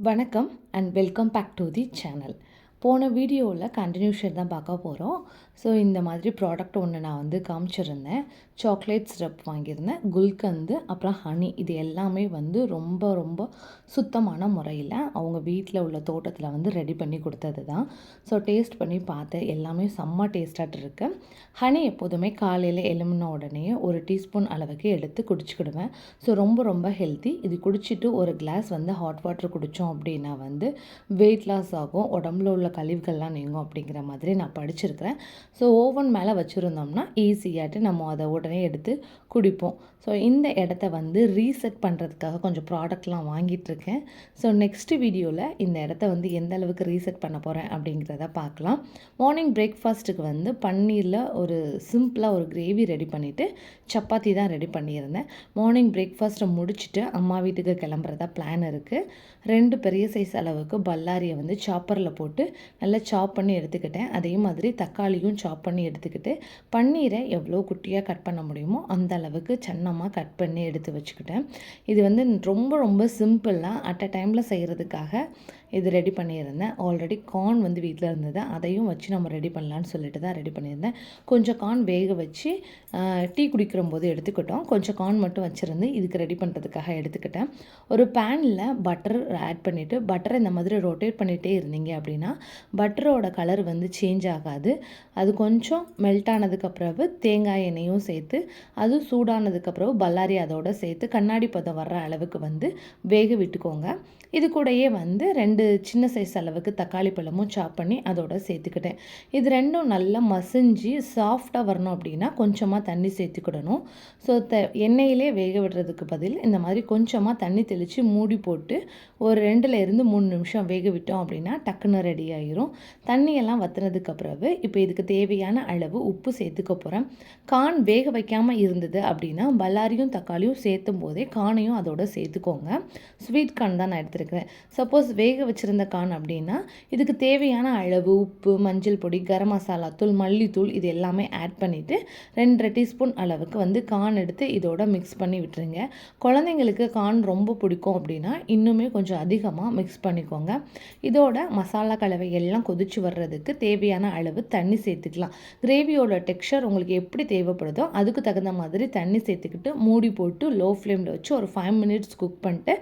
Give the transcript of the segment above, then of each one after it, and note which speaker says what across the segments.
Speaker 1: வணக்கம் and welcome back to the channel போன வீடியோவில் கண்டினியூஷன் தான் பார்க்க போகிறோம் ஸோ இந்த மாதிரி ப்ராடக்ட் ஒன்று நான் வந்து காமிச்சிருந்தேன். சாக்லேட் சிரப் வாங்கியிருந்தேன். குல்கந்து அப்புறம் ஹனி இது எல்லாமே வந்து ரொம்ப ரொம்ப சுத்தமான முறையில் அவங்க வீட்டில் உள்ள தோட்டத்தில் வந்து ரெடி பண்ணி கொடுத்தது தான். ஸோ டேஸ்ட் பண்ணி பார்த்தேன். எல்லாமே செம்ம டேஸ்டாக இருக்கு. ஹனி எப்போதுமே காலையில் எலுமின உடனே ஒரு டீஸ்பூன் அளவுக்கு எடுத்து குடிச்சுக்கிடுவேன். ஸோ ரொம்ப ரொம்ப ஹெல்த்தி இது குடிச்சிட்டு ஒரு கிளாஸ் வந்து ஹாட் வாட்டர் குடித்தோம் அப்படின்னா வந்து வெயிட் லாஸ் ஆகும். உடம்புல உள்ள கழிவுகள்லாம் நீங்கும் அப்படிங்கிற மாதிரி நான் படிச்சிருக்கிறேன். ஸோ ஓவன் மேலே வச்சுருந்தோம்னா ஈஸியாகிட்டு நம்ம அதை உடனே எடுத்து குடிப்போம். ஸோ இந்த இடத்த வந்து ரீசெட் பண்ணுறதுக்காக கொஞ்சம் ப்ராடக்ட்லாம் வாங்கிட்டுருக்கேன் ஸோ நெக்ஸ்ட் வீடியோவில் இந்த இடத்த வந்து எந்த அளவுக்கு ரீசெட் பண்ண போகிறேன் அப்படிங்கிறத பார்க்கலாம். மார்னிங் பிரேக்ஃபாஸ்ட்டுக்கு வந்து பன்னீரில் ஒரு சிம்பிளாக ஒரு கிரேவி ரெடி பண்ணிவிட்டு சப்பாத்தி தான் ரெடி பண்ணியிருந்தேன். மார்னிங் பிரேக்ஃபாஸ்ட்டை முடிச்சுட்டு அம்மா வீட்டுக்கு கிளம்புறதா பிளான் இருக்குது ரெண்டு பெரிய சைஸ் அளவுக்கு பல்லாரியை வந்து சாப்பரில் போட்டு நல்லா சாப் பண்ணி எடுத்துக்கிட்டேன். அதே மாதிரி தக்காளியும் சாப் பண்ணி எடுத்துக்கிட்டு பன்னீரை எவ்வளோ குட்டியாக கட் பண்ண முடியுமோ அந்த அளவுக்கு சன்னமாக கட் பண்ணி எடுத்து வச்சுக்கிட்டேன். இது வந்து ரொம்ப ரொம்ப சிம்பிளாக அட் அ டைமில் செய்கிறதுக்காக இது ரெடி பண்ணியிருந்தேன். ஆல்ரெடி கார்ன் வந்து வீட்டில் இருந்தது. அதையும் வச்சு நம்ம ரெடி பண்ணலான்னு சொல்லிட்டு தான் ரெடி பண்ணியிருந்தேன். கொஞ்சம் கார்ன் வேக வச்சு டீ குடிக்கிற போது எடுத்துக்கிட்டோம். கொஞ்சம் கார்ன் மட்டும் வச்சுருந்து இதுக்கு ரெடி பண்ணுறதுக்காக எடுத்துக்கிட்டேன். ஒரு பேனில் பட்டர் ஆட் பண்ணிவிட்டு பட்டரை இந்த மாதிரி ரொட்டேட் பண்ணிகிட்டே இருந்தீங்க அப்படின்னா பட்டரோட கலர் வந்து சேஞ்ச் ஆகாது. அது கொஞ்சம் மெல்ட் ஆனதுக்கப்புறவு தேங்காய் எண்ணெயும் சேர்த்து அது சூடானதுக்கப்புறம் பல்லாரி அதோடு சேர்த்து கண்ணாடி பதம் வர்ற அளவுக்கு வந்து வேக விட்டுக்கோங்க. இது கூடயே வந்து ரெண்டு சின்ன சைஸ் அளவுக்கு தக்காளி பழமும் சாப் பண்ணி அதோட சேர்த்துக்கிட்டேன். இது ரெண்டும் நல்லா மசிஞ்சு சாஃப்டாக வரணும் அப்படின்னா கொஞ்சமாக தண்ணி சேர்த்துக்கிடணும். ஸோ த எண்ணெயிலே வேக விடுறதுக்கு பதில் இந்த மாதிரி கொஞ்சமாக தண்ணி தெளித்து மூடி போட்டு ஒரு ரெண்டுலேருந்து மூணு நிமிஷம் வேக விட்டோம் அப்படின்னா டக்குன்னு ரெடி ஆகிரும் தண்ணியெல்லாம் வத்துனதுக்கு பிறகு இப்போ இதுக்கு தேவையான அளவு உப்பு சேர்த்துக்க போகிறேன் கான் வேக வைக்காமல் இருந்தது அப்படின்னா பல்லாரியும் தக்காளியும் சேர்த்தும் போதே கானையும் அதோட சேர்த்துக்கோங்க. ஸ்வீட் கான் தான் நான் எடுத்துருக்கிறேன். சப்போஸ் வேக வச்சுருந்த கான் அப்படின்னா இதுக்கு தேவையான அளவு உப்பு மஞ்சள் பொடி கரம் மசாலா தூள் மல்லித்தூள் இது எல்லாமே ஆட் பண்ணிவிட்டு ரெண்டரை டீஸ்பூன் அளவுக்கு வந்து கான் எடுத்து இதோட மிக்ஸ் பண்ணி விட்டுருங்க. குழந்தைங்களுக்கு கான் ரொம்ப பிடிக்கும் அப்படின்னா இன்னுமே கொஞ்சம் அதிகமாக மிக்ஸ் பண்ணிக்கோங்க. இதோட மசாலா கலவை எல்லாம் கொதிச்சு வர்றதுக்கு தேவையான அளவு தண்ணி சேர்த்துக்கலாம். கிரேவியோட டெக்ஸ்சர் உங்களுக்கு எப்படி தேவைப்படுதோ அதுக்கு தகுந்த மாதிரி தண்ணி சேர்த்துக்கிட்டு மூடி போட்டு லோ ஃப்ளேமில் வச்சு ஒரு ஃபைவ் மினிட்ஸ் குக் பண்ணிட்டு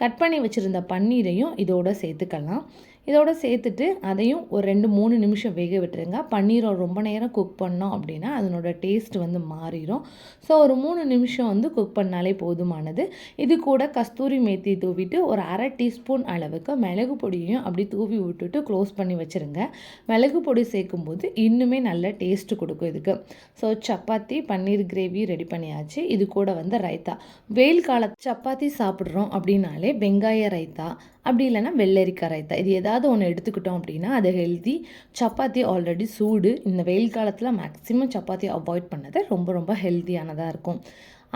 Speaker 1: கட் பண்ணி வச்சுருந்த பன்னீரையும் இதோட சேர்த்துக்கலாம் இதோட சேர்த்துட்டு அதையும் ஒரு ரெண்டு மூணு நிமிஷம் வேக விட்டுருங்க. பன்னீரை ரொம்ப நேரம் குக் பண்ணோம் அப்படின்னா அதனோட டேஸ்ட் வந்து மாறிடும் ஸோ ஒரு மூணு நிமிஷம் வந்து குக் பண்ணாலே போதுமானது. இது கூட கஸ்தூரி மேத்தி தூவிட்டு ஒரு அரை டீஸ்பூன் அளவுக்கு மிளகு பொடியையும் அப்படி தூவி விட்டுட்டு க்ளோஸ் பண்ணி வச்சுருங்க. மிளகு பொடி சேர்க்கும் போது இன்னுமே நல்ல டேஸ்ட் கொடுக்கும் இதுக்கு. So chapati paneer gravy ready பண்ணியாச்சு. இது கூட வந்து ரைத்தா. வெயில் கால சப்பாத்தி சாப்பிட்றோம் அப்படின்னாலே வெங்காய ரைத்தா அப்படி இல்லைன்னா வெள்ளரிக்காய் ரைத்தா. இது ஏதாவது ஒன்று எடுத்துக்கிட்டோம் அப்படின்னா அது ஹெல்தி சப்பாத்தி ஆல்ரெடி சூடு. இந்த வெயில் காலத்தில் மேக்ஸிமம் சப்பாத்தி அவாய்ட் பண்ணது ரொம்ப ரொம்ப ஹெல்த்தியானதாக இருக்கும்.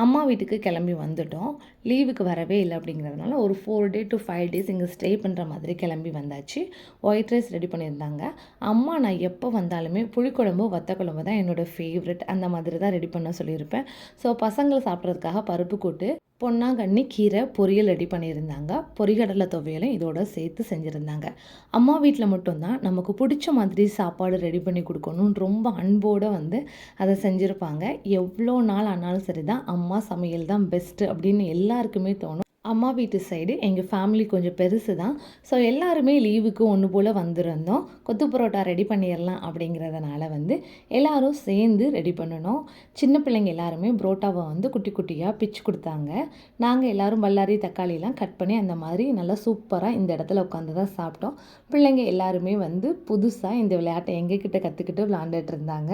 Speaker 1: அம்மா வீட்டுக்கு கிளம்பி வந்துட்டோம். லீவுக்கு வரவே இல்லை அப்படிங்கிறதுனால ஒரு four day to five days இங்கே ஸ்டே பண்ணுற மாதிரி கிளம்பி வந்தாச்சு. ஒயிட் ரைஸ் ரெடி பண்ணியிருந்தாங்க. அம்மா நான் எப்போ வந்தாலுமே புளிக்குழம்பு வத்த குழம்பு தான் என்னோடய ஃபேவரட் அந்த மாதிரி தான் ரெடி பண்ண சொல்லியிருப்பேன். ஸோ பசங்களை சாப்பிட்றதுக்காக பருப்பு கூட்டு பொன்னாங்கண்ணி கீரை பொரியல் ரெடி பண்ணியிருந்தாங்க. பொரிகடலை துவையலும் இதோட சேர்த்து செஞ்சுருந்தாங்க. அம்மா வீட்டில் மட்டும்தான் நமக்கு பிடிச்ச மாதிரி சாப்பாடு ரெடி பண்ணி கொடுக்கணும்னு ரொம்ப அன்போடு வந்து அதை செஞ்சுருப்பாங்க. எவ்வளோ நாள் ஆனாலும் சரி தான் அம்மா சமையல் தான் பெஸ்ட்டு அப்படின்னு எல்லாருக்குமே தோணும். அம்மா வீட்டு சைடு எங்கள் ஃபேமிலி கொஞ்சம் பெருசு தான் ஸோ எல்லாருமே லீவுக்கு ஒன்று போல் வந்திருந்தோம். கொத்து பரோட்டா ரெடி பண்ணிடலாம் அப்படிங்கிறதுனால வந்து எல்லோரும் சேர்ந்து ரெடி பண்ணணும். சின்ன பிள்ளைங்க எல்லாருமே புரோட்டாவை வந்து குட்டி குட்டியாக பிச்சு கொடுத்தாங்க. நாங்கள் எல்லோரும் பல்லாரி தக்காளிலாம் கட் பண்ணி அந்த மாதிரி நல்லா சூப்பராக இந்த இடத்துல உட்காந்து தான் சாப்பிட்டோம். பிள்ளைங்க எல்லாருமே வந்து புதுசாக இந்த விளையாட்டை எங்ககிட்ட கற்றுக்கிட்டு விளாண்டுட்டு இருந்தாங்க.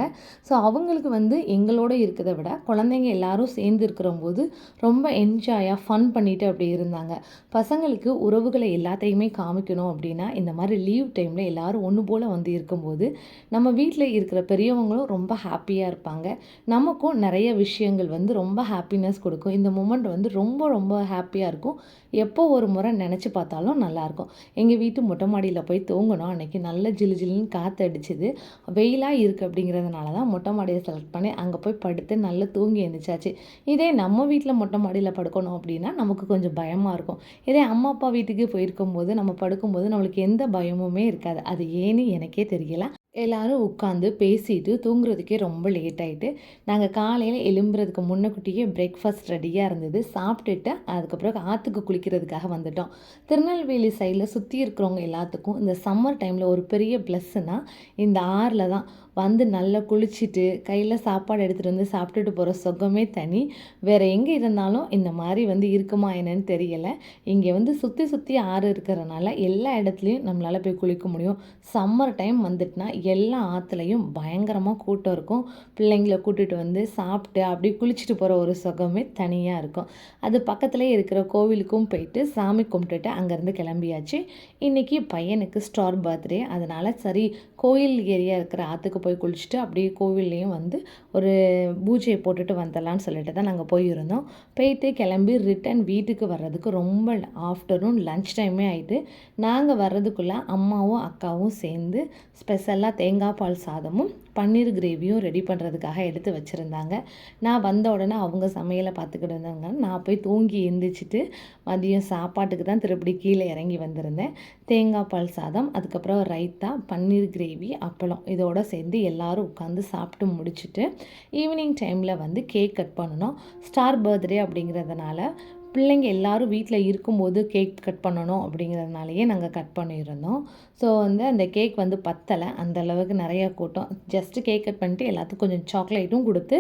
Speaker 1: ஸோ அவங்களுக்கு வந்து எங்களோட இருக்கிறத விட குழந்தைங்க எல்லாரும் சேர்ந்து இருக்கிற போது ரொம்ப என்ஜாயாக ஃபன் பண்ணிவிட்டு அப்படி இருந்தாங்க. பசங்களுக்கு உறவுகளை எல்லாத்தையுமே காமிக்கணும் அப்படின்னா இந்த மாதிரி லீவ் டைமில் எல்லாரும் ஒன்று போல் வந்து இருக்கும்போது நம்ம வீட்டில் இருக்கிற பெரியவங்களும் ரொம்ப ஹாப்பியாக இருப்பாங்க. நமக்கும் நிறைய விஷயங்கள் வந்து ரொம்ப ஹாப்பினஸ் கொடுக்கும். இந்த மூமெண்ட் வந்து ரொம்ப ரொம்ப ஹாப்பியாக இருக்கும். எப்போ ஒரு முறை நினச்சி பார்த்தாலும் நல்லாயிருக்கும் எங்கள் வீட்டு மொட்டை மாடியில் போய் தூங்கணும் அன்றைக்கி நல்ல ஜிலு ஜிலுன்னு காற்று அடிச்சுது. வெயிலாக இருக்குது அப்படிங்கிறதுனால தான் மொட்டை மாடியை செலக்ட் பண்ணி அங்கே போய் படுத்து நல்லா தூங்கி எழுந்திரிச்சாச்சு இதே நம்ம வீட்டில் மொட்டை மாடியில் படுக்கணும் அப்படின்னா நமக்கு கொஞ்சம் பயமாக இருக்கும். இதே அம்மா அப்பா வீட்டுக்கு போயிருக்கும் போது நம்ம படுக்கும்போது நம்மளுக்கு எந்த பயமுமே இருக்காது. அது ஏன்னு எனக்கே தெரியல. எல்லாரும் உட்காந்து பேசிட்டு தூங்குறதுக்கே ரொம்ப லேட் ஆகிட்டு நாங்கள் காலையில் எழும்புறதுக்கு முன்னக்குட்டியே பிரேக்ஃபாஸ்ட் ரெடியாக இருந்தது. சாப்பிட்டுட்டு அதுக்கப்புறம் ஆற்றுக்கு குளிக்கிறதுக்காக வந்துட்டோம். திருநெல்வேலி சைடில் சுற்றி இருக்கிறவங்க எல்லாத்துக்கும் இந்த சம்மர் டைமில் ஒரு பெரிய ப்ளஸ்ஸுனால் இந்த ஆறில் தான் வந்து நல்லா குளிச்சுட்டு கையில் சாப்பாடு எடுத்துகிட்டு வந்து சாப்பிட்டுட்டு போகிற சுகமே தனி. வேறு எங்கே இருந்தாலும் இந்த மாதிரி வந்து இருக்குமா என்னன்னு தெரியலை. இங்கே வந்து சுற்றி சுற்றி ஆறு இருக்கிறனால எல்லா இடத்துலையும் நம்மளால் போய் குளிக்க முடியும். சம்மர் டைம் வந்துட்டுனா எல்லா ஆற்றுலையும் பயங்கரமாக கூட்டம் இருக்கும். பிள்ளைங்கள கூட்டிகிட்டு வந்து சாப்பிட்டு அப்படியே குளிச்சுட்டு போகிற ஒரு சுகமே தனியாக இருக்கும். அது பக்கத்துலேயே இருக்கிற கோவிலுக்கும் போயிட்டு சாமி கும்பிட்டுட்டு அங்கேருந்து கிளம்பியாச்சு. இன்றைக்கி பையனுக்கு ஸ்டார் பர்த்டே அதனால் சரி கோயில் ஏரியா இருக்கிற ஆற்றுக்கு போய் குளிச்சுட்டு அப்படியே கோவில்லையும் வந்து ஒரு பூஜையை போட்டுட்டு வந்துடலான்னு சொல்லிட்டு தான் நாங்கள் போயிருந்தோம். போயிட்டு கிளம்பி ரிட்டன் வீட்டுக்கு வர்றதுக்கு ரொம்ப ஆஃப்டர்நூன் லன்ச் டைமே ஆகிட்டு நாங்கள் வர்றதுக்குள்ளே அம்மாவும் அக்காவும் சேர்ந்து ஸ்பெஷலாக தேங்காய் பால் சாதமும் பன்னீர் கிரேவியும் ரெடி பண்ணுறதுக்காக எடுத்து வச்சுருந்தாங்க. நான் வந்த உடனே அவங்க சமையலை பார்த்துக்கிட்டு இருந்தாங்க. நான் போய் தூங்கி எழுந்திரிச்சிட்டு மதியம் சாப்பாட்டுக்கு தான் திருப்படி கீழே இறங்கி வந்திருந்தேன். தேங்காய் பால் சாதம் அதுக்கப்புறம் ரைத்தா பன்னீர் கிரேவி அப்பளம் இதோட சேர்ந்து வந்து எல்லோரும் உட்காந்து சாப்பிட்டு முடிச்சுட்டு ஈவினிங் டைமில் வந்து கேக் கட் பண்ணணும். ஸ்டார் பர்த்டே அப்படிங்கிறதுனால பிள்ளைங்க எல்லோரும் வீட்டில் இருக்கும்போது கேக் கட் பண்ணணும் அப்படிங்கிறதுனாலயே நாங்கள் கட் பண்ணியிருந்தோம். ஸோ வந்து அந்த கேக் வந்து பத்தலை. அந்த அளவுக்கு நிறையா கூட்டம். ஜஸ்ட்டு கேக் கட் பண்ணிட்டு எல்லாத்துக்கும் கொஞ்சம் சாக்லேட்டும் கொடுத்து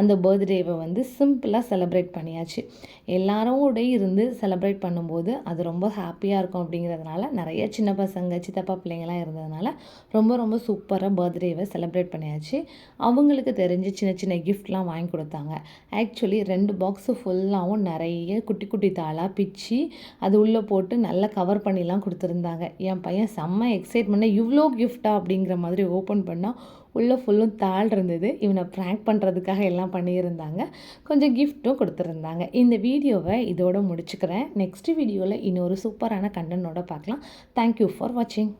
Speaker 1: அந்த பர்த்டேவை வந்து சிம்பிளாக செலப்ரேட் பண்ணியாச்சு. எல்லாரோட இருந்து செலப்ரேட் பண்ணும்போது அது ரொம்ப ஹாப்பியாக இருக்கும் அப்படிங்கிறதுனால நிறைய சின்ன பசங்க சித்தப்பா பிள்ளைங்களாம் இருந்ததுனால ரொம்ப ரொம்ப சூப்பராக பர்த்டேவை செலப்ரேட் பண்ணியாச்சு. அவங்களுக்கு தெரிஞ்சு சின்ன சின்ன கிஃப்ட்லாம் வாங்கி கொடுத்தாங்க. ஆக்சுவலி ரெண்டு பாக்ஸு ஃபுல்லாகவும் நிறைய குட்டி குட்டி தாளாக பிச்சு அது உள்ளே போட்டு நல்லா கவர் பண்ணிலாம் கொடுத்துருந்தாங்க. என் பையன் செம்ம எக்ஸைட்மெண்ட்டாக இவ்வளோ கிஃப்டா அப்படிங்கிற மாதிரி ஓப்பன் பண்ணால் உள்ளே ஃபுல்லும் தாள் இருந்தது. இவனை ப்ராங்க் பண்ணுறதுக்காக எல்லாம் பண்ணியிருந்தாங்க. கொஞ்சம் கிஃப்ட்டும் கொடுத்துருந்தாங்க. இந்த வீடியோவை இதோடு முடிச்சுக்கிறேன். நெக்ஸ்ட் வீடியோவில் இன்னொரு சூப்பரான கண்டனோட பார்க்கலாம். தேங்க்யூ ஃபார் வாட்சிங்